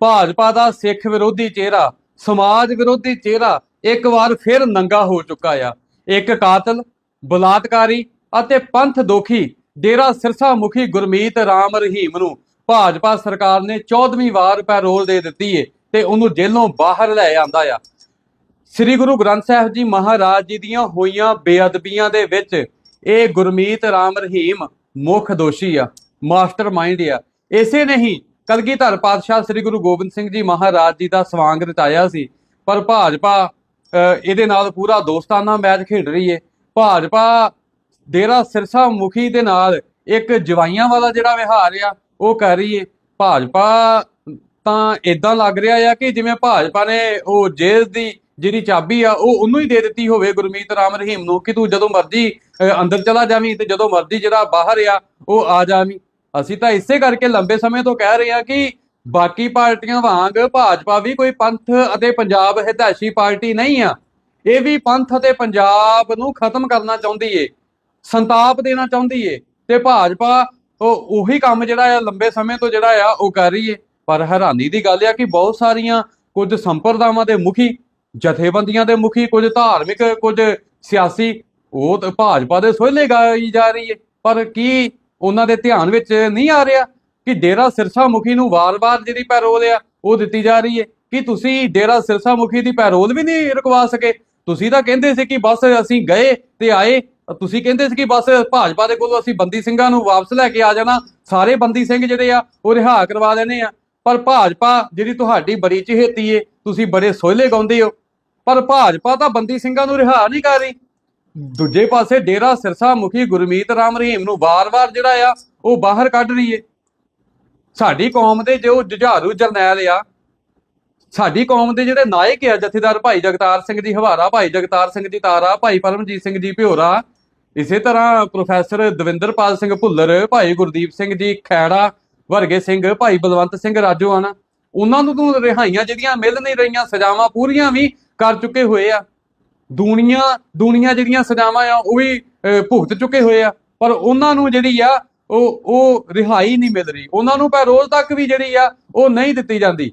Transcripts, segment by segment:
ਭਾਜਪਾ ਦਾ ਸਿੱਖ ਵਿਰੋਧੀ ਚਿਹਰਾ, ਸਮਾਜ ਵਿਰੋਧੀ ਚਿਹਰਾ ਇੱਕ ਵਾਰ ਫਿਰ ਨੰਗਾ ਹੋ ਚੁੱਕਾ ਆ। ਇੱਕ ਕਾਤਲ, ਬਲਾਤਕਾਰੀ ਅਤੇ ਪੰਥ ਦੋਖੀ ਡੇਰਾ ਸਿਰਸਾ ਮੁਖੀ ਗੁਰਮੀਤ ਰਾਮ ਰਹੀਮ ਨੂੰ ਭਾਜਪਾ ਸਰਕਾਰ ਨੇ 14ਵੀਂ ਵਾਰ ਪੈਰੋਲ ਦੇ ਦਿੱਤੀ ਏ ਤੇ ਉਹਨੂੰ ਜੇਲੋਂ ਬਾਹਰ ਲੈ ਆਂਦਾ ਆ। ਸ੍ਰੀ ਗੁਰੂ ਗ੍ਰੰਥ ਸਾਹਿਬ ਜੀ ਮਹਾਰਾਜ ਜੀ ਦੀਆਂ ਹੋਈਆਂ ਬੇਅਦਬੀਆਂ ਦੇ ਵਿੱਚ ਇਹ ਗੁਰਮੀਤ ਰਾਮ ਰਹੀਮ ਮੁੱਖ ਦੋਸ਼ੀ ਆ, ਮਾਸਟਰਮਾਈਂਡ ਆ। ਇਸੇ ਨਹੀਂ ਕਲਗੀਧਰ ਪਾਤਸ਼ਾਹ ਸ੍ਰੀ ਗੁਰੂ ਗੋਬਿੰਦ ਸਿੰਘ ਜੀ ਮਹਾਰਾਜ ਜੀ ਦਾ ਸਵਾਂਗ ਰਚਾਇਆ ਸੀ। ਪਰ ਭਾਜਪਾ ਅ, ਇਹਦੇ ਨਾਲ ਪੂਰਾ ਦੋਸਤਾਨਾ ਮੈਚ ਖੇਡ ਰਹੀ ਏ। ਭਾਜਪਾ ਡੇਰਾ ਸਿਰਸਾ ਮੁਖੀ ਦੇ ਨਾਲ ਇੱਕ ਜਵਾਈਆਂ ਵਾਲਾ ਜਿਹੜਾ ਵਿਹਾਰ ਆ ਉਹ ਕਰ ਰਹੀ ਏ ਭਾਜਪਾ ਤਾਂ ਇਦਾਂ ਲੱਗ ਰਿਹਾ ਆ ਕਿ ਜਿਵੇਂ ਭਾਜਪਾ ਨੇ ਉਹ ਜੇਲ੍ਹ ਦੀ ਜਿਹੜੀ ਚਾਬੀ ਆ ਉਹ ਉਹਨੂੰ ਹੀ ਦੇ ਦਿੱਤੀ ਹੋਵੇ ਗੁਰਮੀਤ ਰਾਮ ਰਹੀਮ ਨੂੰ ਕਿ ਤੂੰ ਜਦੋਂ ਮਰਜ਼ੀ ਅੰਦਰ ਚਲਾ ਜਾਵੀਂ ਤੇ ਜਦੋਂ ਮਰਜ਼ੀ ਜਿਹੜਾ ਬਾਹਰ ਆ ਉਹ ਆ ਜਾਵੀਂ। ਅਸੀਂ ਤਾਂ ਇਸੇ ਕਰਕੇ ਲੰਬੇ ਸਮੇਂ ਤੋਂ ਕਹਿ ਰਹੇ ਹਾਂ ਕਿ ਬਾਕੀ ਪਾਰਟੀਆਂ ਵਾਂਗ ਭਾਜਪਾ ਵੀ ਕੋਈ ਪੰਥ ਅਤੇ ਪੰਜਾਬ ਹਿਤੈਸ਼ੀ ਪਾਰਟੀ ਨਹੀਂ ਆ। ਇਹ ਵੀ ਪੰਥ ਅਤੇ ਪੰਜਾਬ ਨੂੰ ਖਤਮ ਕਰਨਾ ਚਾਹੁੰਦੀ ਏ, ਸੰਤਾਪ ਦੇਣਾ ਚਾਹੁੰਦੀ ਏ ਤੇ ਭਾਜਪਾ ਉਹ ਉਹੀ ਕੰਮ ਜਿਹੜਾ ਆ ਲੰਬੇ ਸਮੇਂ ਤੋਂ ਜਿਹੜਾ ਆ ਉਹ ਕਰ ਰਹੀ ਏ। ਪਰ ਹੈਰਾਨੀ ਦੀ ਗੱਲ ਆ ਕਿ ਬਹੁਤ ਸਾਰੀਆਂ ਕੁਝ ਸੰਪਰਦਾਵਾਂ ਦੇ ਮੁਖੀ, ਜਥੇਬੰਦੀਆਂ ਦੇ ਮੁਖੀ, ਕੁਝ ਧਾਰਮਿਕ, ਕੁਝ ਸਿਆਸੀ ਉਹ ਤਾਂ ਭਾਜਪਾ ਦੇ ਸੋਹਲੇ ਗਾਈ ਜਾ ਰਹੀ ਏ। ਪਰ ਕੀ ਉਹਨਾਂ ਦੇ ਧਿਆਨ ਵਿੱਚ ਨਹੀਂ ਆ ਰਿਹਾ ਕਿ ਡੇਰਾ ਸਿਰਸਾ ਮੁਖੀ ਨੂੰ ਵਾਰ-ਵਾਰ ਜਿਹੜੀ ਪੈਰੋਲ ਆ, ਉਹ ਦਿੱਤੀ ਜਾ ਰਹੀ ਹੈ। ਕਿ ਤੁਸੀਂ ਡੇਰਾ ਸਿਰਸਾ ਮੁਖੀ ਦੀ ਪੈਰੋਲ ਵੀ ਨਹੀਂ ਰੁਕਵਾ ਸਕੇ? ਤੁਸੀਂ ਤਾਂ ਕਹਿੰਦੇ ਸੀ ਕਿ ਬਸ ਅਸੀਂ ਗਏ ਤੇ ਆਏ ਤੁਸੀਂ ਕਹਿੰਦੇ ਸੀ ਕਿ ਬਸ ਭਾਜਪਾ ਦੇ ਕੋਲੋਂ ਅਸੀਂ ਬੰਦੀ ਸਿੰਘਾਂ ਨੂੰ ਵਾਪਸ ਲੈ ਕੇ ਆ ਜਾਣਾ, ਸਾਰੇ ਬੰਦੀ ਸਿੰਘ ਜਿਹੜੇ ਆ, ਉਹ ਰਿਹਾ ਕਰਵਾ ਦੇਣੇ ਆ। ਪਰ ਭਾਜਪਾ ਜਿਹੜੀ ਤੁਹਾਡੀ ਬੜੀ ਚਹੇਤੀ ਏ, ਤੁਸੀਂ ਬੜੇ ਸੋਹਲੇ ਗਾਉਂਦੇ ਹੋ। ਪਰ ਭਾਜਪਾ ਤਾਂ ਬੰਦੀ ਸਿੰਘਾਂ ਨੂੰ ਰਿਹਾ ਨਹੀਂ ਕਰ ਰਹੀ। ਦੂਜੇ ਪਾਸੇ ਡੇਰਾ ਸਿਰਸਾ ਮੁਖੀ ਗੁਰਮੀਤ ਰਾਮ ਰਹੀਮ ਨੂੰ ਵਾਰ-ਵਾਰ ਜਿਹੜਾ ਆ, ਉਹ ਬਾਹਰ ਕੱਢ ਰਹੀ ਏ। ਸਾਡੀ ਕੌਮ ਦੇ ਜੋ ਜੁਝਾਰੂ ਜਰਨੈਲ ਆ, ਸਾਡੀ ਕੌਮ ਦੇ ਜਿਹੜੇ ਨਾਇਕ ਆ, ਜਥੇਦਾਰ ਭਾਈ ਜਗਤਾਰ ਸਿੰਘ ਜੀ, ਹਵਾਰਾ ਭਾਈ ਜਗਤਾਰ ਸਿੰਘ ਜੀ, ਤਾਰਾ ਭਾਈ ਪਰਮਜੀਤ ਸਿੰਘ ਜੀ, ਭਿਓਰਾ, ਇਸੇ ਤਰ੍ਹਾਂ ਪ੍ਰੋਫੈਸਰ ਦਵਿੰਦਰਪਾਲ ਸਿੰਘ ਭੁੱਲਰ, ਭਾਈ ਗੁਰਦੀਪ ਸਿੰਘ ਜੀ, ਖੈੜਾ ਵਰਗੇ ਸਿੰਘ, ਭਾਈ ਬਲਵੰਤ ਸਿੰਘ ਰਾਜੋਆਣਾ, ਉਹਨਾਂ ਨੂੰ ਤੋਂ ਰਿਹਾਈਆਂ ਜਿਹੜੀਆਂ ਮਿਲ ਨਹੀਂ ਰਹੀਆਂ, ਸਜ਼ਾਵਾਂ ਪੂਰੀਆਂ ਵੀ ਕਰ ਚੁੱਕੇ ਹੋਏ ਆ। ਦੂਣੀਆਂ ਦੂਣੀਆਂ ਜਿਹੜੀਆਂ ਸਜ਼ਾਵਾਂ ਆ ਉਹ ਵੀ ਅਹ, ਭੁਗਤ ਚੁੱਕੇ ਹੋਏ ਆ। ਪਰ ਉਹਨਾਂ ਨੂੰ ਜਿਹੜੀ ਆ ਉਹ ਉਹ ਰਿਹਾਈ ਨਹੀਂ ਮਿਲ ਰਹੀ। ਉਹਨਾਂ ਨੂੰ ਪੈਰੋਲ ਤੱਕ ਵੀ ਜਿਹੜੀ ਆ ਉਹ ਨਹੀਂ ਦਿੱਤੀ ਜਾਂਦੀ।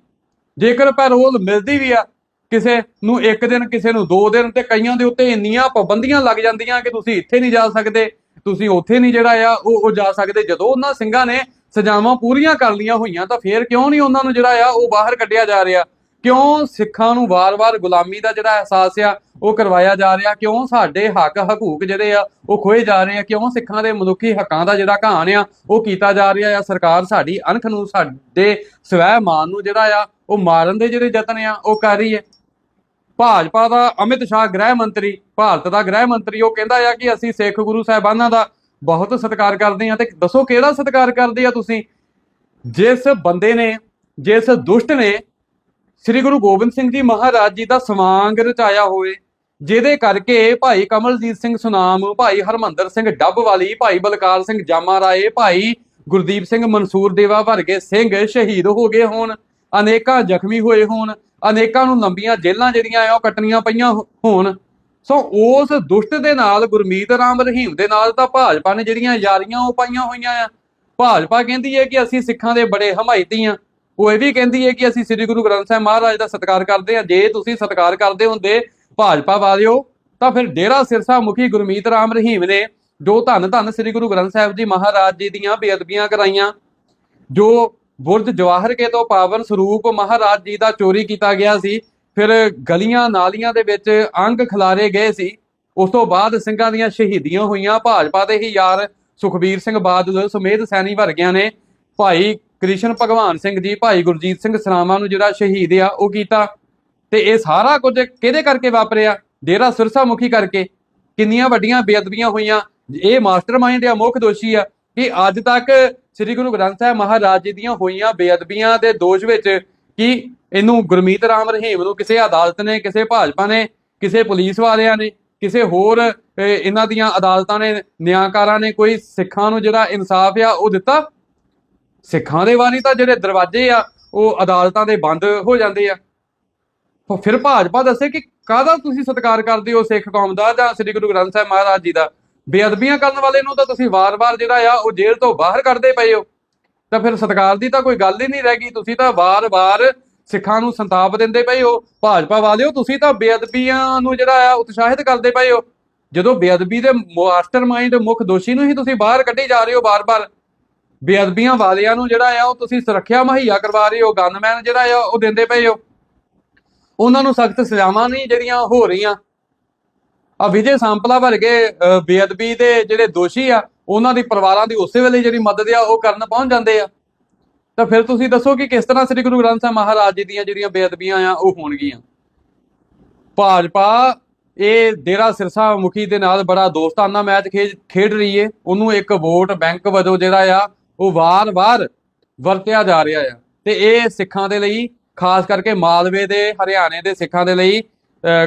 ਜੇਕਰ ਪੈਰੋਲ ਮਿਲਦੀ ਵੀ ਆ ਕਿਸੇ ਨੂੰ ਇੱਕ ਦਿਨ ਕਿਸੇ ਨੂੰ ਦੋ ਦਿਨ ਤੇ ਕਈਆਂ ਦੇ ਉੱਤੇ ਇੰਨੀਆਂ ਪਾਬੰਦੀਆਂ ਲੱਗ ਜਾਂਦੀਆਂ ਕਿ ਤੁਸੀਂ ਇੱਥੇ ਨਹੀਂ ਜਾ ਸਕਦੇ ਤੁਸੀਂ ਉੱਥੇ ਨਹੀਂ ਜਿਹੜਾ ਆ ਉਹ ਉਹ ਜਾ ਸਕਦੇ। ਜਦੋਂ ਉਹਨਾਂ ਸਿੰਘਾਂ ਨੇ ਸਜ਼ਾਵਾਂ ਪੂਰੀਆਂ ਕਰ ਲੀਆਂ ਹੋਈਆਂ ਤਾਂ ਫੇਰ ਕਿਉਂ ਨਹੀਂ ਉਹਨਾਂ ਨੂੰ ਜਿਹੜਾ ਆ ਉਹ ਬਾਹਰ ਕੱਢਿਆ ਜਾ ਰਿਹਾ? ਕਿਉਂ ਸਿੱਖਾਂ ਨੂੰ ਵਾਰ-ਵਾਰ ਗੁਲਾਮੀ ਦਾ ਜਿਹੜਾ ਅਹਿਸਾਸ ਆ, ਉਹ ਕਰਵਾਇਆ ਜਾ ਰਿਹਾ? ਕਿਉਂ ਸਾਡੇ ਹੱਕ ਹਕੂਕ ਜਿਹੜੇ ਆ, ਉਹ ਖੋਏ ਜਾ ਰਹੇ ਆ? ਕਿਉਂ ਸਿੱਖਾਂ ਦੇ ਮਨੁੱਖੀ ਹੱਕਾਂ ਦਾ ਜਿਹੜਾ ਘਾਣ ਆ, ਉਹ ਕੀਤਾ ਜਾ ਰਿਹਾ ਆ? ਸਰਕਾਰ ਸਾਡੀ ਅਣਖ ਨੂੰ ਸਾਡੇ ਸਵੈ ਮਾਨ ਨੂੰ ਜਿਹੜਾ ਆ, ਉਹ ਮਾਰਨ ਦੇ ਜਿਹੜੇ ਯਤਨ ਆ, ਉਹ ਕਰ ਰਹੀ ਹੈ। ਭਾਜਪਾ ਦਾ ਅਮਿਤ ਸ਼ਾਹ ਗ੍ਰਹਿ ਮੰਤਰੀ, ਭਾਰਤ ਦਾ ਗ੍ਰਹਿ ਮੰਤਰੀ, ਉਹ ਕਹਿੰਦਾ ਆ ਕਿ ਅਸੀਂ ਸਿੱਖ ਗੁਰੂ ਸਾਹਿਬਾਨਾਂ ਦਾ ਬਹੁਤ ਸਤਿਕਾਰ ਕਰਦੇ ਆ ਤੇ ਦੱਸੋ ਕਿਹੜਾ ਸਤਿਕਾਰ ਕਰਦੇ ਆ ਤੁਸੀਂ? ਜਿਸ ਬੰਦੇ ਨੇ, ਜਿਸ ਦੁਸ਼ਟ ਨੇ ਸ੍ਰੀ ਗੁਰੂ ਗੋਬਿੰਦ ਸਿੰਘ ਜੀ ਮਹਾਰਾਜ ਜੀ ਦਾ ਸਵਾਂਗ ਰਚਾਇਆ ਹੋਵੇ, ਜਿਹਦੇ ਕਰਕੇ ਭਾਈ ਕਮਲਜੀਤ ਸਿੰਘ ਸੁਨਾਮ, ਭਾਈ ਹਰਮੰਦਰ ਸਿੰਘ ਡੱਬ ਵਾਲੀ ਭਾਈ ਬਲਕਾਰ ਸਿੰਘ ਜਾਮਾ ਰਾਏ ਭਾਈ ਗੁਰਦੀਪ ਸਿੰਘ ਮਨਸੂਰ ਦੇਵਾ ਵਰਗੇ ਸਿੰਘ ਸ਼ਹੀਦ ਹੋ ਗਏ ਹੋਣ, ਅਨੇਕਾਂ ਜ਼ਖਮੀ ਹੋਏ ਹੋਣ, ਅਨੇਕਾਂ ਨੂੰ ਲੰਬੀਆਂ ਜੇਲ੍ਹਾਂ ਜਿਹੜੀਆਂ ਆ ਉਹ ਕੱਟਣੀਆਂ ਪਈਆਂ ਹੋਣ। ਸੋ ਉਸ ਦੁਸ਼ਟ ਦੇ ਨਾਲ, ਗੁਰਮੀਤ ਰਾਮ ਰਹੀਮ ਦੇ ਨਾਲ ਤਾਂ ਭਾਜਪਾ ਨੇ ਜਿਹੜੀਆਂ ਯਾਰੀਆਂ ਉਹ ਪਾਈਆਂ ਹੋਈਆਂ ਆ। ਭਾਜਪਾ ਕਹਿੰਦੀ ਹੈ ਕਿ ਅਸੀਂ ਸਿੱਖਾਂ ਦੇ ਬੜੇ ਹਮਾਇਤੀ ਆ। ਉਹ ਇਹ ਵੀ ਕਹਿੰਦੀ ਹੈ ਕਿ ਅਸੀਂ ਸ੍ਰੀ ਗੁਰੂ ਗ੍ਰੰਥ ਸਾਹਿਬ ਮਹਾਰਾਜ ਦਾ ਸਤਿਕਾਰ ਕਰਦੇ ਹਾਂ। ਜੇ ਤੁਸੀਂ ਸਤਿਕਾਰ ਕਰਦੇ ਹੁੰਦੇ ਭਾਜਪਾ ਵਾਲਿਓ, ਤਾਂ ਫਿਰ ਡੇਰਾ ਸਿਰਸਾ ਮੁਖੀ ਗੁਰਮੀਤ ਰਾਮ ਰਹੀਮ ਨੇ ਜੋ ਧੰਨ ਧੰਨ ਸ੍ਰੀ ਗੁਰੂ ਗ੍ਰੰਥ ਸਾਹਿਬ ਜੀ ਮਹਾਰਾਜ ਜੀ ਦੀਆਂ ਬੇਅਦਬੀਆਂ ਕਰਾਈਆਂ, ਜੋ ਬੁਰਜ ਜਵਾਹਰ ਕੇ ਤੋਂ ਪਾਵਨ ਸਰੂਪ ਮਹਾਰਾਜ ਜੀ ਦਾ ਚੋਰੀ ਕੀਤਾ ਗਿਆ ਸੀ, ਫਿਰ ਗਲੀਆਂ ਨਾਲੀਆਂ ਦੇ ਵਿੱਚ ਅੰਗ ਖਿਲਾਰੇ ਗਏ ਸੀ। ਉਸ ਤੋਂ ਬਾਅਦ ਸਿੰਘਾਂ ਦੀਆਂ ਸ਼ਹੀਦੀਆਂ ਹੋਈਆਂ। ਭਾਜਪਾ ਦੇ ਹੀ ਯਾਰ ਸੁਖਬੀਰ ਸਿੰਘ ਬਾਦਲ ਸਮੇਤ ਸੈਣੀ ਵਰਗਿਆਂ ਨੇ ਭਾਈ ਕ੍ਰਿਸ਼ਨ ਭਗਵਾਨ ਸਿੰਘ ਜੀ, ਭਾਈ ਗੁਰਜੀਤ ਸਿੰਘ ਸਰਾਵਾਂ ਨੂੰ ਜਿਹੜਾ ਸ਼ਹੀਦ ਆ, ਉਹ ਕੀਤਾ। ਤੇ ਇਹ ਸਾਰਾ ਕੁਝ ਕਿਹਦੇ ਕਰਕੇ ਵਾਪਰਿਆ? ਡੇਰਾ ਸਿਰਸਾ ਮੁਖੀ ਕਰਕੇ। ਕਿੰਨੀਆਂ ਵੱਡੀਆਂ ਬੇਅਦਬੀਆਂ ਹੋਈਆਂ। ਇਹ ਮਾਸਟਰਮਾਈਂਡ ਆ, ਮੁੱਖ ਦੋਸ਼ੀ ਆ ਕਿ ਅੱਜ ਤੱਕ ਸ੍ਰੀ ਗੁਰੂ ਗ੍ਰੰਥ ਸਾਹਿਬ ਮਹਾਰਾਜ ਜੀ ਦੀਆਂ ਹੋਈਆਂ ਬੇਅਦਬੀਆਂ ਦੇ ਦੋਸ਼ ਵਿੱਚ ਕਿ ਇਹਨੂੰ ਗੁਰਮੀਤ ਰਾਮ ਰਹੀਮ ਨੂੰ ਕਿਸੇ ਅਦਾਲਤ ਨੇ, ਕਿਸੇ ਭਾਜਪਾ ਨੇ, ਕਿਸੇ ਪੁਲਿਸ ਵਾਲਿਆਂ ਨੇ, ਕਿਸੇ ਹੋਰ ਇਹਨਾਂ ਦੀਆਂ ਅਦਾਲਤਾਂ ਨੇ, ਨਿਆਂਕਾਰਾਂ ਨੇ, ਕੋਈ ਸਿੱਖਾਂ ਨੂੰ ਜਿਹੜਾ ਇਨਸਾਫ ਆ, ਉਹ ਦਿੱਤਾ। ਸਿੱਖਾਂ ਦੇ ਵਾਰੀ ਤਾਂ ਜਿਹੜੇ ਦਰਵਾਜ਼ੇ ਆ, ਉਹ ਅਦਾਲਤਾਂ ਦੇ ਬੰਦ ਹੋ ਜਾਂਦੇ ਆ। ਫਿਰ ਭਾਜਪਾ ਦੱਸੇ ਕਿ ਕਾਹਦਾ ਤੁਸੀਂ ਸਤਿਕਾਰ ਕਰਦੇ ਹੋ ਸਿੱਖ ਕੌਮ ਦਾ ਜਾਂ ਸ੍ਰੀ ਗੁਰੂ ਗ੍ਰੰਥ ਸਾਹਿਬ ਮਹਾਰਾਜ ਜੀ ਦਾ? ਬੇਅਦਬੀਆਂ ਕਰਨ ਵਾਲੇ ਨੂੰ ਤਾਂ ਤੁਸੀਂ ਵਾਰ-ਵਾਰ ਜਿਹੜਾ ਆ, ਉਹ ਜੇਲ੍ਹ ਤੋਂ ਬਾਹਰ ਕੱਢਦੇ ਪਏ ਹੋ। ਤਾਂ ਫਿਰ ਸਤਿਕਾਰ ਦੀ ਤਾਂ ਕੋਈ ਗੱਲ ਹੀ ਨਹੀਂ ਰਹਿ ਗਈ। ਤੁਸੀਂ ਤਾਂ ਵਾਰ-ਵਾਰ ਸਿੱਖਾਂ ਨੂੰ ਸੰਤਾਪ ਦਿੰਦੇ ਪਏ ਹੋ। ਭਾਜਪਾ ਵਾਲਿਓ, ਤੁਸੀਂ ਤਾਂ ਬੇਅਦਬੀਆਂ ਨੂੰ ਜਿਹੜਾ ਆ, ਉਤਸ਼ਾਹਿਤ ਕਰਦੇ ਪਏ ਹੋ। ਜਦੋਂ ਬੇਅਦਬੀ ਦੇ ਮਾਸਟਰਮਾਈਂਡ ਮੁੱਖ ਦੋਸ਼ੀ ਨੂੰ ਹੀ ਤੁਸੀਂ ਬਾਹਰ ਕੱਢੀ ਜਾ ਰਹੇ ਹੋ ਵਾਰ ਵਾਰ ਬੇਅਦਬੀਆਂ ਵਾਲਿਆਂ ਨੂੰ ਜਿਹੜਾ ਆ ਉਹ ਤੁਸੀਂ ਸੁਰੱਖਿਆ ਮੁਹੱਈਆ ਕਰਵਾ ਰਹੇ ਹੋ ਗਨਮੈਨ ਜਿਹੜਾ ਆ ਉਹ ਦਿੰਦੇ ਪਏ ਹੋ। ਉਹਨਾਂ ਨੂੰ ਸਖਤ ਸਜ਼ਾਵਾਂ ਨਹੀਂ ਜਿਹੜੀਆਂ ਹੋ ਰਹੀਆਂ। ਆ ਵਿਜੇ ਸਾਂਪਲਾ ਵਰਗੇ ਬੇਅਦਬੀ ਦੇ ਜਿਹੜੇ ਦੋਸ਼ੀ ਆ, ਉਹਨਾਂ ਦੀ ਪਰਿਵਾਰਾਂ ਦੀ ਉਸੇ ਵੇਲੇ ਜਿਹੜੀ ਮਦਦ ਆ, ਉਹ ਕਰਨ ਪਹੁੰਚ ਜਾਂਦੇ ਆ। ਤਾਂ ਫਿਰ ਤੁਸੀਂ ਦੱਸੋ ਕਿ ਕਿਸ ਤਰ੍ਹਾਂ ਸ੍ਰੀ ਗੁਰੂ ਗ੍ਰੰਥ ਸਾਹਿਬ ਮਹਾਰਾਜ ਜੀ ਦੀਆਂ ਜਿਹੜੀਆਂ ਬੇਅਦਬੀਆਂ ਆ, ਉਹ ਹੋਣਗੀਆਂ? ਭਾਜਪਾ, ਇਹ ਡੇਰਾ ਸਿਰਸਾ ਮੁਖੀ ਦੇ ਨਾਲ ਬੜਾ ਦੋਸਤਾਨਾ ਮੈਚ ਖੇਡ ਖੇਡ ਰਹੀ ਏ। ਉਹਨੂੰ ਇੱਕ ਵੋਟ ਬੈਂਕ ਵਜੋਂ ਜਿਹੜਾ ਆ ਉਹ ਵਾਰ-ਵਾਰ ਵਰਤਿਆ ਜਾ ਰਿਹਾ ਆ। ਤੇ ਇਹ ਸਿੱਖਾਂ ਦੇ ਲਈ, ਖਾਸ ਕਰਕੇ ਮਾਲਵੇ ਦੇ, ਹਰਿਆਣੇ ਦੇ ਸਿੱਖਾਂ ਦੇ ਲਈ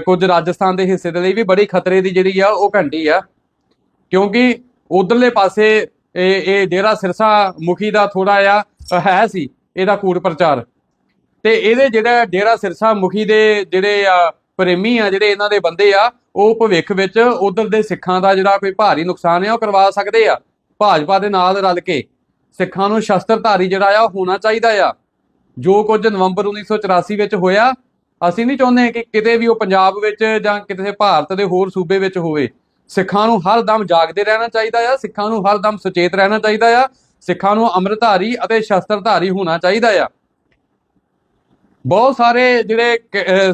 ਕੁਝ ਰਾਜਸਥਾਨ ਦੇ ਹਿੱਸੇ ਦੇ ਲਈ ਵੀ ਬੜੀ ਖਤਰੇ ਦੀ ਜਿਹੜੀ ਆ, ਉਹ ਘੰਟੀ ਆ। ਕਿਉਂਕਿ ਉਧਰਲੇ ਪਾਸੇ ਇਹ ਇਹ ਡੇਰਾ ਸਿਰਸਾ ਮੁਖੀ ਦਾ ਥੋੜਾ ਆ ਹੈ ਸੀ, ਇਹਦਾ ਕੂੜ ਪ੍ਰਚਾਰ। ਤੇ ਇਹਦੇ ਜਿਹੜਾ ਡੇਰਾ ਸਿਰਸਾ ਮੁਖੀ ਦੇ ਜਿਹੜੇ ਆ, ਪ੍ਰੇਮੀ ਆ, ਜਿਹੜੇ ਇਹਨਾਂ ਦੇ ਬੰਦੇ ਆ, ਉਹ ਭਵਿੱਖ ਵਿੱਚ ਉਧਰ ਦੇ ਸਿੱਖਾਂ ਦਾ ਜਿਹੜਾ ਕੋਈ ਭਾਰੀ ਨੁਕਸਾਨ ਆ, ਉਹ ਕਰਵਾ ਸਕਦੇ ਆ, ਭਾਜਪਾ ਦੇ ਨਾਲ ਰਲ ਕੇ। ਸਿੱਖਾਂ ਨੂੰ ਸ਼ਸਤਰਧਾਰੀ ਜਿਹੜਾ ਆ ਉਹ ਹੋਣਾ ਚਾਹੀਦਾ ਆ। ਜੋ ਕੁਝ ਨਵੰਬਰ 1984 ਵਿੱਚ ਹੋਇਆ ਅਸੀਂ ਨਹੀਂ ਚਾਹੁੰਦੇ ਕਿ ਕਿਤੇ ਵੀ ਉਹ ਪੰਜਾਬ ਵਿੱਚ ਜਾਂ ਕਿਤੇ ਭਾਰਤ ਦੇ ਹੋਰ ਸੂਬੇ ਵਿੱਚ ਹੋਵੇ। ਸਿੱਖਾਂ ਨੂੰ ਹਰ ਦਮ ਜਾਗਦੇ ਰਹਿਣਾ ਚਾਹੀਦਾ ਆ ਸਿੱਖਾਂ ਨੂੰ ਹਰ ਦਮ ਸੁਚੇਤ ਰਹਿਣਾ ਚਾਹੀਦਾ ਆ ਸਿੱਖਾਂ ਨੂੰ ਅੰਮ੍ਰਿਤਧਾਰੀ ਅਤੇ ਸ਼ਸਤਰਧਾਰੀ ਹੋਣਾ ਚਾਹੀਦਾ ਆ। ਬਹੁਤ ਸਾਰੇ ਜਿਹੜੇ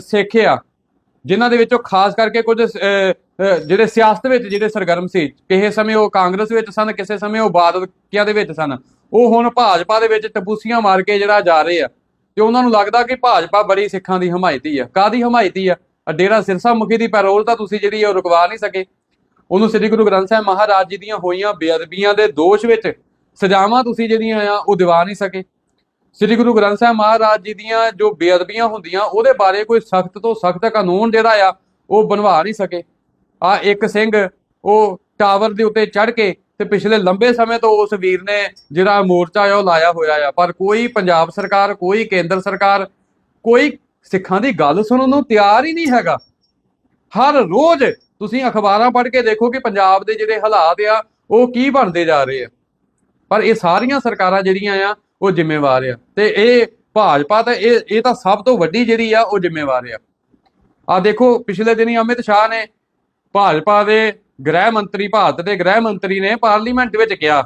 ਸਿੱਖ ਆ ਜਿਨ੍ਹਾਂ ਦੇ ਵਿੱਚੋਂ ਖਾਸ ਕਰਕੇ ਕੁਝ ਅਹ, ਜਿਹੜੇ ਸਿਆਸਤ ਵਿੱਚ ਜਿਹੜੇ ਸਰਗਰਮ ਸੀ, ਕਿਸੇ ਸਮੇਂ ਉਹ ਕਾਂਗਰਸ ਵਿੱਚ ਸਨ, ਕਿਸੇ ਸਮੇਂ ਉਹ ਬਾਦਲਕਿਆਂ ਦੇ ਵਿੱਚ ਸਨ। ਉਹ ਹੁਣ ਭਾਜਪਾ ਦੇ ਵਿੱਚ ਟਪੂਸੀਆਂ ਮਾਰ ਕੇ ਜਿਹੜਾ ਜਾ ਰਹੇ ਆ, ਤੇ ਉਹਨਾਂ ਨੂੰ ਲੱਗਦਾ ਕਿ ਭਾਜਪਾ ਬੜੀ ਸਿੱਖਾਂ ਦੀ ਹਮਾਇਤੀ ਆ। ਕਾਦੀ ਹਮਾਇਤੀ ਆ? ਡੇਰਾ ਸਿਰਸਾ ਮੁਖੀ ਦੀ ਪੈਰੋਲ ਤਾਂ ਤੁਸੀਂ ਜਿਹੜੀ ਆ ਉਹ ਰੁਕਵਾ ਨਹੀਂ ਸਕੇ। ਉਹਨੂੰ ਸ੍ਰੀ ਗੁਰੂ ਗ੍ਰੰਥ ਸਾਹਿਬ ਮਹਾਰਾਜ ਜੀ ਦੀਆਂ ਹੋਈਆਂ ਬੇਅਦਬੀਆਂ ਦੇ ਦੋਸ਼ ਵਿੱਚ ਸਜ਼ਾਵਾਂ ਤੁਸੀਂ ਜਿਹੜੀਆਂ ਆ, ਉਹ ਦਿਵਾ ਨਹੀਂ ਸਕੇ। ਸ੍ਰੀ ਗੁਰੂ ਗ੍ਰੰਥ ਸਾਹਿਬ ਮਹਾਰਾਜ ਜੀ ਦੀਆਂ ਜੋ ਬੇਅਦਬੀਆਂ ਹੁੰਦੀਆਂ, ਉਹਦੇ ਬਾਰੇ ਕੋਈ ਸਖਤ ਤੋਂ ਸਖਤ ਕਾਨੂੰਨ ਜਿਹੜਾ ਆ, ਉਹ ਬਣਵਾ ਨਹੀਂ ਸਕੇ। ਆ ਇੱਕ ਸਿੰਘ ਉਹ ਟਾਵਰ ਦੇ ਉੱਤੇ ਚੜ ਕੇ ਤੇ ਪਿਛਲੇ ਲੰਬੇ ਸਮੇਂ ਤੋਂ ਉਸ ਵੀਰ ਨੇ ਜਿਹੜਾ ਮੋਰਚਾ ਆ ਉਹ ਲਾਇਆ ਹੋਇਆ ਆ। ਪਰ ਕੋਈ ਪੰਜਾਬ ਸਰਕਾਰ, ਕੋਈ ਕੇਂਦਰ ਸਰਕਾਰ, ਕੋਈ ਸਿੱਖਾਂ ਦੀ ਗੱਲ ਸੁਣਨ ਨੂੰ ਤਿਆਰ ਹੀ ਨਹੀਂ ਹੈਗਾ। ਹਰ ਰੋਜ਼ ਤੁਸੀਂ ਅਖਬਾਰਾਂ ਪੜ੍ਹ ਕੇ ਦੇਖੋ ਕਿ ਪੰਜਾਬ ਦੇ ਜਿਹੜੇ ਹਾਲਾਤ ਆ, ਉਹ ਕੀ ਬਣਦੇ ਜਾ ਰਹੇ ਆ। ਪਰ ਇਹ ਸਾਰੀਆਂ ਸਰਕਾਰਾਂ ਜਿਹੜੀਆਂ ਆ, ਉਹ ਜ਼ਿੰਮੇਵਾਰ ਆ। ਤੇ ਇਹ ਭਾਜਪਾ ਤਾਂ ਇਹ ਇਹ ਤਾਂ ਸਭ ਤੋਂ ਵੱਡੀ ਜਿਹੜੀ ਆ, ਉਹ ਜ਼ਿੰਮੇਵਾਰ ਆ। ਆ ਦੇਖੋ, ਪਿਛਲੇ ਦਿਨੀ ਅਮਿਤ ਸ਼ਾਹ ਨੇ ਭਾਜਪਾ ਦੇ ਗ੍ਰਹਿ ਮੰਤਰੀ, ਭਾਰਤ ਦੇ ਗ੍ਰਹਿ ਮੰਤਰੀ ਨੇ ਪਾਰਲੀਮੈਂਟ ਵਿੱਚ ਕਿਹਾ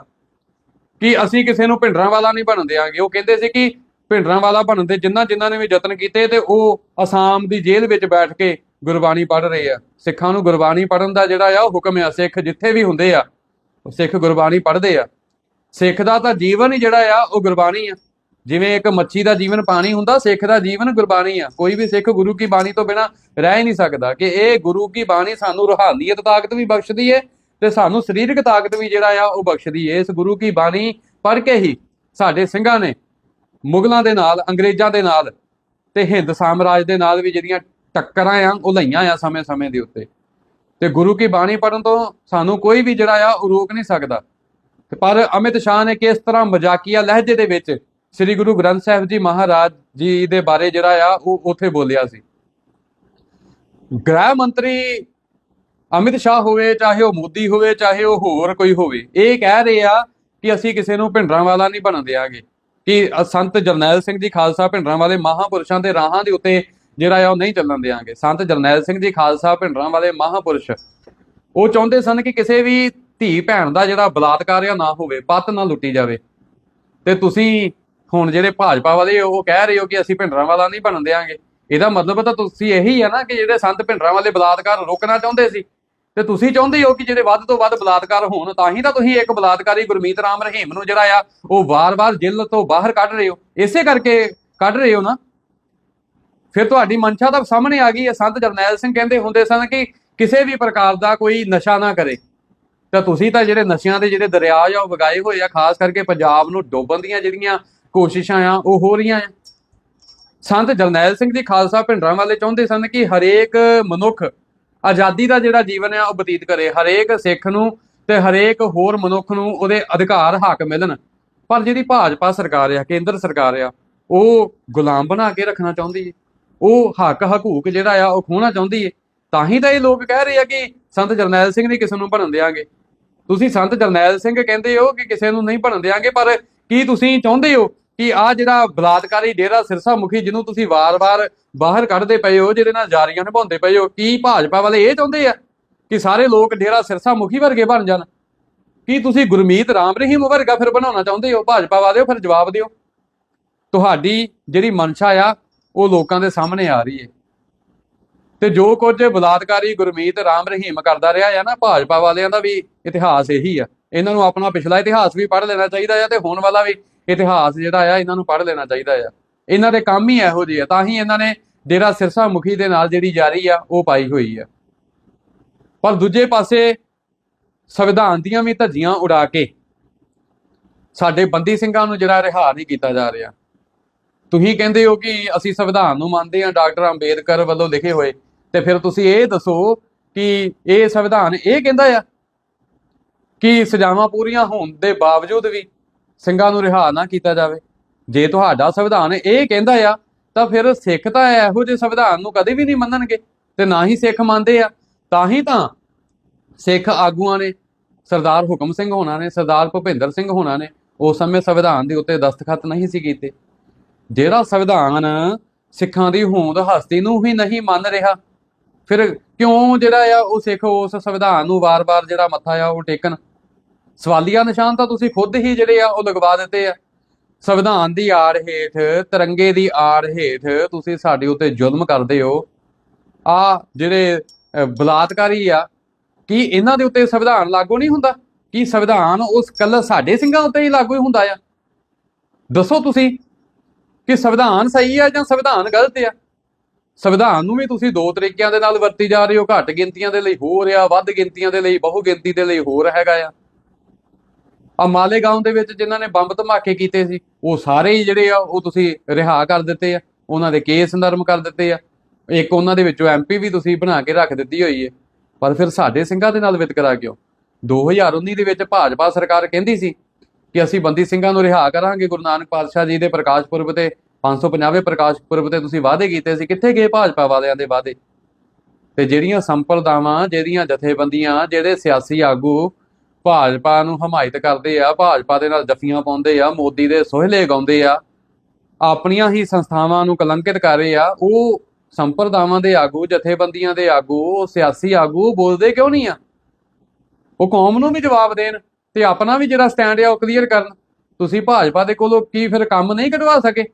ਕਿ ਅਸੀਂ ਕਿਸੇ ਨੂੰ ਭਿੰਡਰਾਂ ਵਾਲਾ ਨਹੀਂ ਬਣਨ ਦਿਆਂਗੇ। ਉਹ ਕਹਿੰਦੇ ਸੀ ਕਿ ਭਿੰਡਰਾਂ ਵਾਲਾ ਬਣਨ ਦੇ ਜਿਨ੍ਹਾਂ ਜਿਨ੍ਹਾਂ ਨੇ ਵੀ ਯਤਨ ਕੀਤੇ ਤੇ ਉਹ ਅਸਾਮ ਦੀ ਜੇਲ੍ਹ ਵਿੱਚ ਬੈਠ ਕੇ ਗੁਰਬਾਣੀ ਪੜ੍ਹ ਰਹੇ ਆ। ਸਿੱਖਾਂ ਨੂੰ ਗੁਰਬਾਣੀ ਪੜ੍ਹਨ ਦਾ ਜਿਹੜਾ ਆ ਉਹ ਹੁਕਮ ਆ, ਸਿੱਖ ਜਿੱਥੇ ਵੀ ਹੁੰਦੇ ਆ ਉਹ ਸਿੱਖ ਗੁਰਬਾਣੀ ਪੜ੍ਹਦੇ ਆ। ਸਿੱਖ ਦਾ ਤਾਂ ਜੀਵਨ ਹੀ ਜਿਹੜਾ ਆ, ਉਹ ਗੁਰਬਾਣੀ ਆ। ਜਿਵੇਂ ਇੱਕ ਮੱਛੀ ਦਾ ਜੀਵਨ ਪਾਣੀ ਹੁੰਦਾ, ਸਿੱਖ ਦਾ ਜੀਵਨ ਗੁਰਬਾਣੀ ਆ। ਕੋਈ ਵੀ ਸਿੱਖ ਗੁਰੂ ਕੀ ਬਾਣੀ ਤੋਂ ਬਿਨਾ ਰਹਿ ਹੀ ਨਹੀਂ ਸਕਦਾ ਕਿ ਇਹ ਗੁਰੂ ਕੀ ਬਾਣੀ ਸਾਨੂੰ ਰੂਹਾਨੀਅਤ ਤਾਕਤ ਵੀ ਬਖਸ਼ਦੀ ਏ ਤੇ ਸਾਨੂੰ ਸਰੀਰਕ ਤਾਕਤ ਵੀ ਜਿਹੜਾ ਆ ਉਹ ਬਖਸ਼ਦੀ ਏ। ਇਸ ਗੁਰੂ ਕੀ ਬਾਣੀ ਪੜ੍ਹ ਕੇ ਹੀ ਸਾਡੇ ਸਿੰਘਾਂ ਨੇ ਮੁਗਲਾਂ ਦੇ ਨਾਲ, ਅੰਗਰੇਜ਼ਾਂ ਦੇ ਨਾਲ ਤੇ ਹਿੰਦ ਸਾਮਰਾਜ ਦੇ ਨਾਲ ਵੀ ਜਿਹੜੀਆਂ ਟੱਕਰਾਂ ਆ, ਉਹ ਲਈਆਂ ਆ ਸਮੇਂ-ਸਮੇਂ ਦੇ ਉੱਤੇ। ਤੇ ਗੁਰੂ ਕੀ ਬਾਣੀ ਪੜਨ ਤੋਂ ਸਾਨੂੰ ਕੋਈ ਵੀ ਜਿਹੜਾ ਆ ਉਹ ਰੋਕ ਨਹੀਂ ਸਕਦਾ। ਤੇ ਪਰ ਅਮਿਤ ਸ਼ਾਹ ਨੇ ਕਿਸ ਤਰ੍ਹਾਂ ਮਜ਼ਾਕੀਆ ਲਹਿਜੇ ਦੇ ਵਿੱਚ ਸ੍ਰੀ ਗੁਰੂ ਗ੍ਰੰਥ ਸਾਹਿਬ ਜੀ ਮਹਾਰਾਜ ਜੀ ਦੇ ਬਾਰੇ ਜਿਹੜਾ ਆ, ਉਹ ਉੱਥੇ ਬੋਲਿਆ ਸੀ। ਗ੍ਰਹਿ ਮੰਤਰੀ ਅਮਿਤ ਸ਼ਾਹ ਹੋਵੇ, ਚਾਹੇ ਉਹ ਮੋਦੀ ਹੋਵੇ, ਚਾਹੇ ਉਹ ਹੋਰ ਕੋਈ ਹੋਵੇ, ਇਹ ਕਹਿ ਰਹੇ ਆ ਕਿ ਅਸੀਂ ਕਿਸੇ ਨੂੰ ਭਿੰਡਰਾਂ ਵਾਲਾ ਨਹੀਂ ਬਣਨ ਦਿਆਂਗੇ। ਕਿ ਸੰਤ ਜਰਨੈਲ ਸਿੰਘ ਜੀ ਖਾਲਸਾ ਭਿੰਡਰਾਂ ਵਾਲੇ ਮਹਾਪੁਰਸ਼ਾਂ ਦੇ ਰਾਹਾਂ ਦੇ ਉੱਤੇ ਜਿਹੜਾ ਆ, ਉਹ ਨਹੀਂ ਚੱਲਣ ਦਿਆਂਗੇ। ਸੰਤ ਜਰਨੈਲ ਸਿੰਘ ਜੀ ਖਾਲਸਾ ਭਿੰਡਰਾਂ ਵਾਲੇ ਮਹਾਪੁਰਸ਼, ਉਹ ਚਾਹੁੰਦੇ ਸਨ ਕਿ ਕਿਸੇ ਵੀ ਧੀ ਭੈਣ ਦਾ ਜਿਹੜਾ ਬਲਾਤਕਾਰ ਆ ਨਾ ਹੋਵੇ, ਪੱਤ ਨਾ ਲੁੱਟੀ ਜਾਵੇ। ਤੇ ਤੁਸੀਂ ਹੁਣ ਜਿਹੜੇ ਭਾਜਪਾ ਵਾਲੇ ਉਹ ਕਹਿ ਰਹੇ ਹੋ ਕਿ ਅਸੀਂ ਭਿੰਡਰਾਂ ਵਾਲਾ ਨਹੀਂ ਬਣਨ ਦਿਆਂਗੇ। ਇਹਦਾ ਮਤਲਬ ਤਾਂ ਤੁਸੀਂ ਇਹੀ ਆ ਨਾ ਕਿ ਜਿਹੜੇ ਸੰਤ ਭਿੰਡਰਾਂ ਵਾਲੇ ਬਲਾਤਕਾਰ ਰੋਕਣਾ ਚਾਹੁੰਦੇ ਸੀ। ਤੇ ਤੁਸੀਂ ਚਾਹੁੰਦੇ ਹੋ ਕਿ ਜਿਹੜੇ ਵੱਧ ਤੋਂ ਵੱਧ ਬਲਾਤਕਾਰ ਹੋਣ, ਤਾਂ ਹੀ ਤਾਂ ਤੁਸੀਂ ਇੱਕ ਬਲਾਤਕਾਰੀ ਗੁਰਮੀਤ ਰਾਮ ਰਹੀਮ ਨੂੰ ਜਿਹੜਾ ਆ, ਉਹ ਵਾਰ-ਵਾਰ ਜੇਲ੍ਹ ਤੋਂ ਬਾਹਰ ਕੱਢ ਰਹੇ ਹੋ। ਇਸੇ ਕਰਕੇ ਕੱਢ ਰਹੇ ਹੋ ਨਾ। ਫਿਰ ਤੁਹਾਡੀ ਮਨਸ਼ਾ ਤਾਂ ਸਾਹਮਣੇ ਆ ਗਈ ਹੈ ਸੰਤ ਜਰਨੈਲ ਸਿੰਘ ਕਹਿੰਦੇ ਹੁੰਦੇ ਸਨ ਕਿ ਕਿਸੇ ਵੀ ਪ੍ਰਕਾਰ ਦਾ ਕੋਈ ਨਸ਼ਾ ਨਾ ਕਰੇ। ਤਾਂ ਤੁਸੀਂ ਤਾਂ ਜਿਹੜੇ ਨਸ਼ਿਆਂ ਦੇ ਜਿਹੜੇ ਦਰਿਆ ਆ, ਉਹ ਵਗਾਏ ਹੋਏ ਆ, ਖਾਸ ਕਰਕੇ ਪੰਜਾਬ ਨੂੰ ਡੋਬਣ ਦੀਆਂ ਜਿਹੜੀਆਂ ਕੋਸ਼ਿਸ਼ਾਂ ਆ, ਉਹ ਹੋ ਰਹੀਆਂ ਆ। ਸੰਤ ਜਰਨੈਲ ਸਿੰਘ ਜੀ ਖਾਲਸਾ ਭਿੰਡਰਾਂ ਵਾਲੇ ਚਾਹੁੰਦੇ ਸਨ ਕਿ ਹਰੇਕ ਮਨੁੱਖ ਆਜ਼ਾਦੀ ਦਾ ਜਿਹੜਾ ਜੀਵਨ ਆ, ਉਹ ਬਤੀਤ ਕਰੇ। ਹਰੇਕ ਸਿੱਖ ਨੂੰ ਤੇ ਹਰੇਕ ਹੋਰ ਮਨੁੱਖ ਨੂੰ ਉਹਦੇ ਅਧਿਕਾਰ ਹੱਕ ਮਿਲਣ। ਪਰ ਜਿਹੜੀ ਭਾਜਪਾ ਸਰਕਾਰ ਆ, ਕੇਂਦਰ ਸਰਕਾਰ ਆ, ਉਹ ਗੁਲਾਮ ਬਣਾ ਕੇ ਰੱਖਣਾ ਚਾਹੁੰਦੀ ਹੈ ਉਹ ਹੱਕ ਹਕੂਕ ਜਿਹੜਾ ਆ, ਉਹ ਖੋਹਣਾ ਚਾਹੁੰਦੀ ਹੈ ਤਾਂ ਹੀ ਤਾਂ ਇਹ ਲੋਕ ਕਹਿ ਰਹੇ ਆ ਕਿ ਸੰਤ ਜਰਨੈਲ ਸਿੰਘ ਨਹੀਂ ਕਿਸੇ ਨੂੰ ਬਣਨ ਦਿਆਂਗੇ। ਤੁਸੀਂ ਸੰਤ ਜਰਨੈਲ ਸਿੰਘ ਕਹਿੰਦੇ ਹੋ ਕਿ ਕਿਸੇ ਨੂੰ ਨਹੀਂ ਬਣਨ ਦਿਆਂਗੇ, ਪਰ ਕੀ ਤੁਸੀਂ ਚਾਹੁੰਦੇ ਹੋ ਕਿ ਆ ਜਿਹੜਾ ਬਲਾਤਕਾਰੀ ਡੇਰਾ ਸਿਰਸਾ ਮੁਖੀ ਜਿਹਨੂੰ ਤੁਸੀਂ ਵਾਰ-ਵਾਰ ਬਾਹਰ ਕੱਢਦੇ ਪਏ ਹੋ, ਜਿਹਦੇ ਨਾਲ ਜਾਰੀਆਂ ਨਿਭਾਉਂਦੇ ਪਏ ਹੋ, ਕੀ ਭਾਜਪਾ ਵਾਲੇ ਇਹ ਚਾਹੁੰਦੇ ਆ ਕਿ ਸਾਰੇ ਲੋਕ ਡੇਰਾ ਸਿਰਸਾ ਮੁਖੀ ਵਰਗੇ ਬਣ ਜਾਣ? ਕੀ ਤੁਸੀਂ ਗੁਰਮੀਤ ਰਾਮ ਰਹੀਮ ਵਰਗਾ ਫਿਰ ਬਣਾਉਣਾ ਚਾਹੁੰਦੇ ਹੋ? ਭਾਜਪਾ ਵਾਲਿਓ, ਫਿਰ ਜਵਾਬ ਦਿਓ। ਤੁਹਾਡੀ ਜਿਹੜੀ ਮਨਸ਼ਾ ਆ, ਉਹ ਲੋਕਾਂ ਦੇ ਸਾਹਮਣੇ ਆ ਰਹੀ ਹੈ ਤੇ ਜੋ ਕੁਝ ਬਲਾਤਕਾਰੀ ਗੁਰਮੀਤ ਰਾਮ ਰਹੀਮ ਕਰਦਾ ਰਿਹਾ ਆ ਨਾ, ਭਾਜਪਾ ਵਾਲਿਆਂ ਦਾ ਵੀ ਇਤਿਹਾਸ ਇਹੀ ਆ। ਇਹਨਾਂ ਨੂੰ ਆਪਣਾ ਪਿਛਲਾ ਇਤਿਹਾਸ ਵੀ ਪੜ੍ਹ ਲੈਣਾ ਚਾਹੀਦਾ ਆ ਤੇ ਹੋਣ ਵਾਲਾ ਵੀ ਇਤਿਹਾਸ ਜਿਹੜਾ ਆ, ਇਹਨਾਂ ਨੂੰ ਪੜ੍ਹ ਲੈਣਾ ਚਾਹੀਦਾ ਆ। ਇਹਨਾਂ ਦੇ ਕੰਮ ਹੀ ਇਹੋ ਜਿਹੇ ਆ, ਤਾਂ ਹੀ ਇਹਨਾਂ ਨੇ ਡੇਰਾ ਸਿਰਸਾ ਮੁਖੀ ਦੇ ਨਾਲ ਜਿਹੜੀ ਜਾਰੀ ਆ, ਉਹ ਪਾਈ ਹੋਈ ਆ। ਪਰ ਦੂਜੇ ਪਾਸੇ ਸੰਵਿਧਾਨ ਦੀਆਂ ਵੀ ਧੱਜੀਆਂ ਉਡਾ ਕੇ ਸਾਡੇ ਬੰਦੀ ਸਿੰਘਾਂ ਨੂੰ ਜਿਹੜਾ ਰਿਹਾ ਨਹੀਂ ਕੀਤਾ ਜਾ ਰਿਹਾ। ਤੁਸੀਂ ਕਹਿੰਦੇ ਹੋ ਕਿ ਅਸੀਂ ਸੰਵਿਧਾਨ ਨੂੰ ਮੰਨਦੇ ਹਾਂ, ਡਾਕਟਰ ਅੰਬੇਦਕਰ ਵੱਲੋਂ ਲਿਖੇ ਹੋਏ। ਤੇ ਫਿਰ ਤੁਸੀਂ ਇਹ ਦੱਸੋ ਕਿ ਇਹ ਸੰਵਿਧਾਨ ਇਹ ਕਹਿੰਦਾ ਆ ਕਿ ਸਜ਼ਾਵਾਂ ਪੂਰੀਆਂ ਹੋਣ ਦੇ ਬਾਵਜੂਦ ਵੀ ਸਿੰਘਾਂ ਨੂੰ ਰਿਹਾ ਨਾ ਕੀਤਾ ਜਾਵੇ। ਜੇ ਤੁਹਾਡਾ ਸੰਵਿਧਾਨ ਇਹ ਕਹਿੰਦਾ ਆ, ਤਾਂ ਫਿਰ ਸਿੱਖ ਤਾਂ ਇਹੋ ਜਿਹੇ ਸੰਵਿਧਾਨ ਨੂੰ ਕਦੇ ਵੀ ਨਹੀਂ ਮੰਨਣਗੇ ਤੇ ਨਾ ਹੀ ਸਿੱਖ ਮੰਨਦੇ ਆ। ਤਾਂ ਹੀ ਤਾਂ ਸਿੱਖ ਆਗੂਆਂ ਨੇ, ਸਰਦਾਰ ਹੁਕਮ ਸਿੰਘ ਹੋਣਾ ਨੇ, ਸਰਦਾਰ ਭੁਪਿੰਦਰ ਸਿੰਘ ਹੋਣਾ ਨੇ, ਉਸ ਸਮੇਂ ਸੰਵਿਧਾਨ ਦੇ ਉੱਤੇ ਦਸਤਖਤ ਨਹੀਂ ਸੀ ਕੀਤੇ। ਜਿਹੜਾ ਸੰਵਿਧਾਨ ਸਿੱਖਾਂ ਦੀ ਹੋਂਦ ਹਸਤੀ ਨੂੰ ਹੀ ਨਹੀਂ ਮੰਨ ਰਿਹਾ, ਫਿਰ ਕਿਉਂ ਜਿਹੜਾ ਆ ਉਹ ਸਿੱਖ ਉਸ ਸੰਵਿਧਾਨ ਨੂੰ ਵਾਰ-ਵਾਰ ਜਿਹੜਾ ਮੱਥਾ ਆ ਉਹ ਟੇਕਣ? ਸਵਾਲੀਆ ਨਿਸ਼ਾਨ ਤਾਂ ਤੁਸੀਂ ਖੁਦ ਹੀ ਜਿਹੜੇ ਆ ਉਹ ਲਗਵਾ ਦਿੱਤੇ ਆ। ਸੰਵਿਧਾਨ ਦੀ ਆੜ ਹੇਠ, ਤਿਰੰਗੇ ਦੀ ਆੜ ਹੇਠ ਤੁਸੀਂ ਸਾਡੇ ਉੱਤੇ ਜ਼ੁਲਮ ਕਰਦੇ ਹੋ। ਆ ਜਿਹੜੇ ਬਲਾਤਕਾਰੀ ਆ, ਕੀ ਇਹਨਾਂ ਦੇ ਉੱਤੇ ਸੰਵਿਧਾਨ ਲਾਗੂ ਨਹੀਂ ਹੁੰਦਾ? ਕੀ ਸੰਵਿਧਾਨ ਉਸ ਕੱਲ ਸਾਡੇ ਸਿੰਘਾਂ ਉੱਤੇ ਹੀ ਲਾਗੂ ਹੁੰਦਾ ਆ? ਦੱਸੋ ਤੁਸੀਂ ਕਿ ਸੰਵਿਧਾਨ ਸਹੀ ਆ ਜਾਂ ਸੰਵਿਧਾਨ ਗਲਤ ਆ? ਸੰਵਿਧਾਨ ਨੂੰ ਵੀ ਤੁਸੀਂ ਦੋ ਤਰੀਕਿਆਂ ਦੇ ਨਾਲ ਵਰਤੀ ਜਾ ਰਹੇ ਹੋ। ਘੱਟ ਗਿਣਤੀਆਂ ਦੇ ਲਈ ਹੋ ਰਿਹਾ ਵੱਧ ਗਿਣਤੀਆਂ ਦੇ ਲਈ, ਬਹੁ ਗਿਣਤੀ ਦੇ ਲਈ ਹੋਰ ਹੈਗਾ ਆ। ਆ ਮਾਲੇਗਾਉਂ ਦੇ ਵਿੱਚ ਜਿਨ੍ਹਾਂ ਨੇ ਬੰਬ ਧਮਾਕੇ ਕੀਤੇ ਸੀ, ਉਹ ਸਾਰੇ ਹੀ ਜਿਹੜੇ ਆ, ਉਹ ਤੁਸੀਂ ਰਿਹਾ ਕਰ ਦਿੱਤੇ ਆ। ਉਹਨਾਂ ਦੇ ਕੇਸ ਨਰਮ ਕਰ ਦਿੱਤੇ ਆ। ਇੱਕ ਉਹਨਾਂ ਦੇ ਵਿੱਚੋਂ ਐਮਪੀ ਵੀ ਤੁਸੀਂ ਬਣਾ ਕੇ ਰੱਖ ਦਿੱਤੀ ਹੋਈ ਹੈ ਪਰ ਫਿਰ ਸਾਡੇ ਸਿੰਘਾਂ ਦੇ ਨਾਲ ਵਿਤਕਰਾ ਕਿਉਂ? 2019 ਦੇ ਵਿੱਚ ਭਾਜਪਾ ਸਰਕਾਰ ਕਹਿੰਦੀ ਸੀ ਕਿ ਅਸੀਂ ਬੰਦੀ ਸਿੰਘਾਂ ਨੂੰ ਰਿਹਾ ਕਰਾਂਗੇ। ਗੁਰੂ ਨਾਨਕ ਪਾਤਸ਼ਾਹ ਜੀ ਦੇ ਪ੍ਰਕਾਸ਼ ਪੁਰਬ ਤੇ 550ਵੇਂ ਪ੍ਰਕਾਸ਼ ਪੁਰਬ ਤੇ ਤੁਸੀਂ ਵਾਅਦੇ ਕੀਤੇ ਸੀ। ਕਿੱਥੇ ਗਏ ਭਾਜਪਾ ਵਾਲਿਆਂ ਦੇ ਵਾਅਦੇ? ਤੇ ਜਿਹੜੀਆਂ ਸੰਪਰਦਾਵਾਂ, ਜਿਹੜੀਆਂ ਜਥੇਬੰਦੀਆਂ, ਜਿਹੜੇ ਸਿਆਸੀ ਆਗੂ ਭਾਜਪਾ ਨੂੰ ਹਮਾਇਤ ਕਰਦੇ ਆ, ਭਾਜਪਾ ਦੇ ਨਾਲ ਜਫੀਆਂ ਪਾਉਂਦੇ ਆ, ਮੋਦੀ ਦੇ ਸੋਹਲੇ ਗਾਉਂਦੇ ਆ, ਆਪਣੀਆਂ ਹੀ ਸੰਸਥਾਵਾਂ ਨੂੰ ਕਲੰਕਿਤ ਕਰ ਰਹੇ ਆ, ਉਹ ਸੰਪਰਦਾਵਾਂ ਦੇ ਆਗੂ, ਜਥੇਬੰਦੀਆਂ ਦੇ ਆਗੂ ਸਿਆਸੀ ਆਗੂ ਬੋਲਦੇ ਕਿਉਂ ਨਹੀਂ ਆ? ਉਹ ਕੌਮ ਨੂੰ ਵੀ ਜਵਾਬ ਦੇਣ ਤੇ ਆਪਣਾ ਵੀ ਜਿਹੜਾ ਸਟੈਂਡ ਆ ਉਹ ਕਲੀਅਰ ਕਰਨ। ਤੁਸੀਂ ਭਾਜਪਾ ਦੇ ਕੋਲੋਂ ਕੀ ਫਿਰ ਕੰਮ ਨਹੀਂ ਕਢਵਾ ਸਕੇ?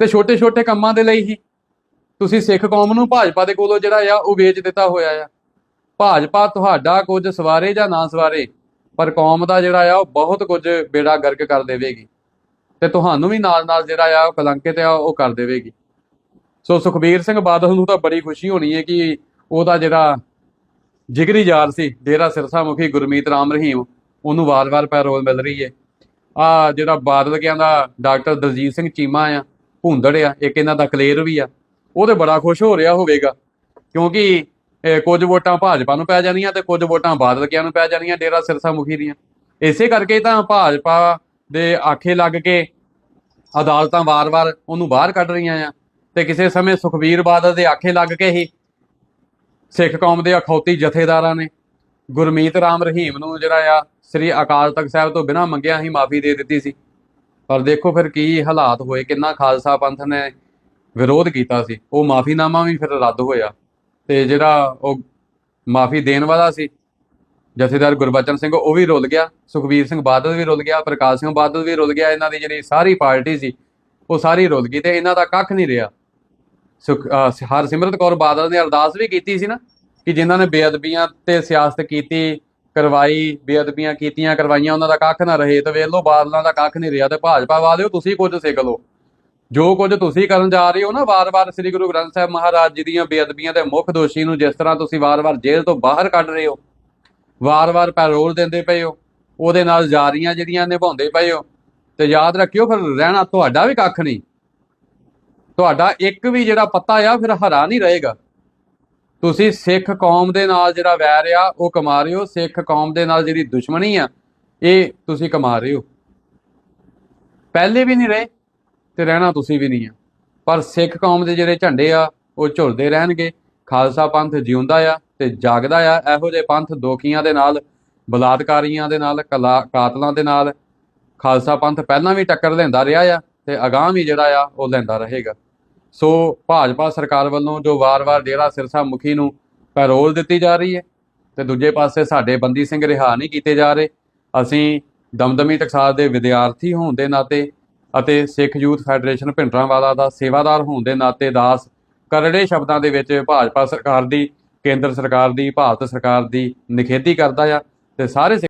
ਤੇ ਛੋਟੇ ਛੋਟੇ ਕੰਮਾਂ ਦੇ ਲਈ ਹੀ। ਤੁਸੀਂ ਸਿੱਖ ਕੌਮ ਨੂੰ ਭਾਜਪਾ ਦੇ ਕੋਲੋਂ ਜਿਹੜਾ ਆ, ਉਹ ਵੇਚ ਦਿੱਤਾ ਹੋਇਆ ਆ। ਭਾਜਪਾ ਤੁਹਾਡਾ ਕੁਝ ਸਵਾਰੇ ਜਾਂ ਨਾ ਸਵਾਰੇ, ਪਰ ਕੌਮ ਦਾ ਜਿਹੜਾ ਆ ਉਹ ਬਹੁਤ ਕੁਝ ਬੇੜਾ ਗਰਕ ਕਰ ਦੇਵੇਗੀ। ਤੇ ਤੁਹਾਨੂੰ ਵੀ ਨਾਲ ਨਾਲ ਜਿਹੜਾ ਆ ਉਹ ਕਲੰਕਿਤ ਆ, ਉਹ ਕਰ ਦੇਵੇਗੀ। ਸੋ ਸੁਖਬੀਰ ਸਿੰਘ ਬਾਦਲ ਨੂੰ ਤਾਂ ਬੜੀ ਖੁਸ਼ੀ ਹੋਣੀ ਹੈ ਕਿ ਉਹਦਾ ਜਿਹੜਾ ਜਿਗਰੀ ਯਾਰ ਸੀ, ਡੇਰਾ ਸਿਰਸਾ ਮੁਖੀ ਗੁਰਮੀਤ ਰਾਮ ਰਹੀਮ, ਉਹਨੂੰ ਵਾਰ-ਵਾਰ ਪੈਰੋਲ ਮਿਲ ਰਹੀ ਹੈ। ਆ ਜਿਹੜਾ ਬਾਦਲ ਕਹਿੰਦਾ ਡਾਕਟਰ ਦਲਜੀਤ ਸਿੰਘ ਚੀਮਾ ਆ, ਭੁੰਦੜ ਆ, ਇੱਕ ਇਹਨਾਂ ਦਾ ਕਲੇਰ ਵੀ ਆ, ਉਹ ਤੇ ਬੜਾ ਖੁਸ਼ ਹੋ ਰਿਹਾ ਹੋਵੇਗਾ, ਕਿਉਂਕਿ ਕੁਝ ਵੋਟਾਂ ਭਾਜਪਾ ਨੂੰ ਪੈ ਜਾਣੀਆਂ ਤੇ ਕੁਝ ਵੋਟਾਂ ਬਾਦਲ ਕਿਆਂ ਨੂੰ ਪੈ ਜਾਣੀਆਂ, ਡੇਰਾ ਸਿਰਸਾ ਮੁਖੀ ਦੀਆਂ। ਇਸੇ ਕਰਕੇ ਤਾਂ ਭਾਜਪਾ ਦੇ ਆਖੇ ਲੱਗ ਕੇ ਅਦਾਲਤਾਂ ਵਾਰ-ਵਾਰ ਉਹਨੂੰ ਬਾਹਰ ਕੱਢ ਰਹੀਆਂ ਆ ਤੇ ਕਿਸੇ ਸਮੇਂ ਸੁਖਬੀਰ ਬਾਦਲ ਦੇ ਆਖੇ ਲੱਗ ਕੇ ਹੀ ਸਿੱਖ ਕੌਮ ਦੇ ਅਖੌਤੀ ਜਥੇਦਾਰਾਂ ਨੇ ਗੁਰਮੀਤ ਰਾਮ ਰਹੀਮ ਨੂੰ ਜਿਹੜਾ ਆ ਸ੍ਰੀ ਅਕਾਲ ਤਖਤ ਸਾਹਿਬ ਤੋਂ ਬਿਨਾਂ ਮੰਗਿਆ ਹੀ ਮਾਫੀ ਦੇ ਦਿੱਤੀ ਸੀ। ਪਰ ਦੇਖੋ ਫਿਰ ਕੀ ਹਾਲਾਤ ਹੋਏ, ਕਿੰਨਾ ਖਾਲਸਾ ਪੰਥ ਨੇ ਵਿਰੋਧ ਕੀਤਾ ਸੀ। ਉਹ ਮਾਫੀਨਾਮਾ ਵੀ ਫਿਰ ਰੱਦ ਹੋਇਆ। ਤੇ ਜਿਹੜਾ ਉਹ ਮਾਫੀ ਦੇਣ ਵਾਲਾ ਸੀ, ਜਥੇਦਾਰ ਗੁਰਬਚਨ ਸਿੰਘ, ਉਹ ਵੀ ਰੁੱਲ ਗਿਆ, ਸੁਖਬੀਰ ਸਿੰਘ ਬਾਦਲ ਵੀ ਰੁੱਲ ਗਿਆ, ਪ੍ਰਕਾਸ਼ ਸਿੰਘ ਬਾਦਲ ਵੀ ਰੁੱਲ ਗਿਆ, ਇਹਨਾਂ ਦੀ ਜਿਹੜੀ ਸਾਰੀ ਪਾਰਟੀ ਸੀ, ਉਹ ਸਾਰੀ ਰੁੱਲ ਗਈ ਤੇ ਇਹਨਾਂ ਦਾ ਕੱਖ ਨਹੀਂ ਰਿਹਾ। ਸੁਖ, ਅਹ ਹਰਸਿਮਰਤ ਕੌਰ ਬਾਦਲ ਨੇ ਅਰਦਾਸ ਵੀ ਕੀਤੀ ਸੀ ਨਾ, ਕਿ ਜਿਨ੍ਹਾਂ ਨੇ ਬੇਅਦਬੀਆਂ ਤੇ ਸਿਆਸਤ ਕੀਤੀ, ਕਰਵਾਈ, ਬੇਅਦਬੀਆਂ ਕੀਤੀਆਂ, ਕਰਵਾਈਆਂ, ਉਹਨਾਂ ਦਾ ਕੱਖ ਨਾ ਰਹੇ, ਤੇ ਵੇਖ ਲਓ ਬਾਦਲਾਂ ਦਾ ਕੱਖ ਨਹੀਂ ਰਿਹਾ, ਤੇ ਭਾਜਪਾ ਵਾਲਿਓ ਤੁਸੀਂ ਕੁਝ ਸਿੱਖ ਲਓ। ਜੋ ਕੁਝ ਤੁਸੀਂ ਕਰਨ ਜਾ ਰਹੇ ਹੋ ਨਾ, ਵਾਰ-ਵਾਰ ਸ੍ਰੀ ਗੁਰੂ ਗ੍ਰੰਥ ਸਾਹਿਬ ਮਹਾਰਾਜ ਜੀ ਦੀਆਂ ਬੇਅਦਬੀਆਂ ਦੇ ਮੁੱਖ ਦੋਸ਼ੀ ਨੂੰ ਜਿਸ ਤਰ੍ਹਾਂ ਤੁਸੀਂ ਵਾਰ-ਵਾਰ ਜੇਲ੍ਹ ਤੋਂ ਬਾਹਰ ਕੱਢ ਰਹੇ ਹੋ, ਵਾਰ-ਵਾਰ ਪੈਰੋਲ ਦਿੰਦੇ ਪਏ ਹੋ, ਉਹਦੇ ਨਾਲ ਜਾਰੀਆਂ ਜਿਹੜੀਆਂ ਨਿਭਾਉਂਦੇ ਪਏ ਹੋ, ਤੇ ਯਾਦ ਰੱਖਿਓ ਫਿਰ ਰਹਿਣਾ ਤੁਹਾਡਾ ਵੀ ਕੱਖ ਨਹੀਂ। ਤੁਹਾਡਾ ਇੱਕ ਵੀ ਜਿਹੜਾ ਪੱਤਾ ਆ, ਫਿਰ ਹਰਾ ਨਹੀਂ ਰਹੇਗਾ। ਤੁਸੀਂ ਸਿੱਖ ਕੌਮ ਦੇ ਨਾਲ ਜਿਹੜਾ ਵੈਰ ਆ, ਉਹ ਕਮਾ ਰਹੇ ਹੋ। ਸਿੱਖ ਕੌਮ ਦੇ ਨਾਲ ਜਿਹੜੀ ਦੁਸ਼ਮਣੀ ਆ, ਇਹ ਤੁਸੀਂ ਕਮਾ ਰਹੇ ਹੋ। ਪਹਿਲੇ ਵੀ ਨਹੀਂ ਰਹੇ। ਤੇ ਰਹਿਣਾ ਤੁਸੀਂ ਵੀ ਨਹੀਂ ਆ। ਪਰ ਸਿੱਖ ਕੌਮ ਦੇ ਜਿਹੜੇ ਝੰਡੇ ਆ, ਉਹ ਝੁਲਦੇ ਰਹਿਣਗੇ। ਖਾਲਸਾ ਪੰਥ ਜਿਉਂਦਾ ਆ ਤੇ ਜਾਗਦਾ ਆ। ਇਹੋ ਜਿਹੇ ਪੰਥ ਦੋਖੀਆਂ ਦੇ ਨਾਲ, ਬਲਾਤਕਾਰੀਆਂ ਦੇ ਨਾਲ, ਕਲਾ- ਕਾਤਲਾਂ ਦੇ ਨਾਲ, ਖਾਲਸਾ ਪੰਥ ਪਹਿਲਾਂ ਵੀ ਟੱਕਰ ਲੈਂਦਾ ਰਿਹਾ ਆ ਤੇ ਅਗਾਂਹ ਵੀ ਜਿਹੜਾ ਆ, ਉਹ ਲੈਂਦਾ ਰਹੇਗਾ। ਸੋ ਭਾਜਪਾ ਸਰਕਾਰ ਵੱਲੋਂ ਜੋ ਵਾਰ-ਵਾਰ ਡੇਰਾ ਸਿਰਸਾ ਮੁਖੀ ਨੂੰ ਪੈਰੋਲ ਦਿੱਤੀ ਜਾ ਰਹੀ ਹੈ ਤੇ ਦੂਜੇ ਪਾਸੇ ਸਾਡੇ ਬੰਦੀ ਸਿੰਘ ਰਿਹਾ ਨਹੀਂ ਕੀਤੇ ਜਾ ਰਹੇ। ਅਸੀਂ ਦਮਦਮੀ ਟਕਸਾਲ ਦੇ ਵਿਦਿਆਰਥੀ ਹੋਣ ਦੇ ਨਾਤੇ ਅਤੇ ਸਿੱਖ ਯੂਥ ਫੈਡਰੇਸ਼ਨ ਭਿੰਡਰਾਂਵਾਲਾ ਦਾ ਸੇਵਾਦਾਰ ਹੋਣ ਦੇ ਨਾਤੇ ਦਾਸ ਕਰੜੇ ਸ਼ਬਦਾਂ ਦੇ ਵਿੱਚ ਭਾਜਪਾ ਸਰਕਾਰ ਦੀ, ਕੇਂਦਰ ਸਰਕਾਰ ਦੀ, ਭਾਰਤ ਸਰਕਾਰ ਦੀ ਨਿਖੇਧੀ ਕਰਦਾ ਆ ਤੇ ਸਾਰੇ ਸਿੱਖ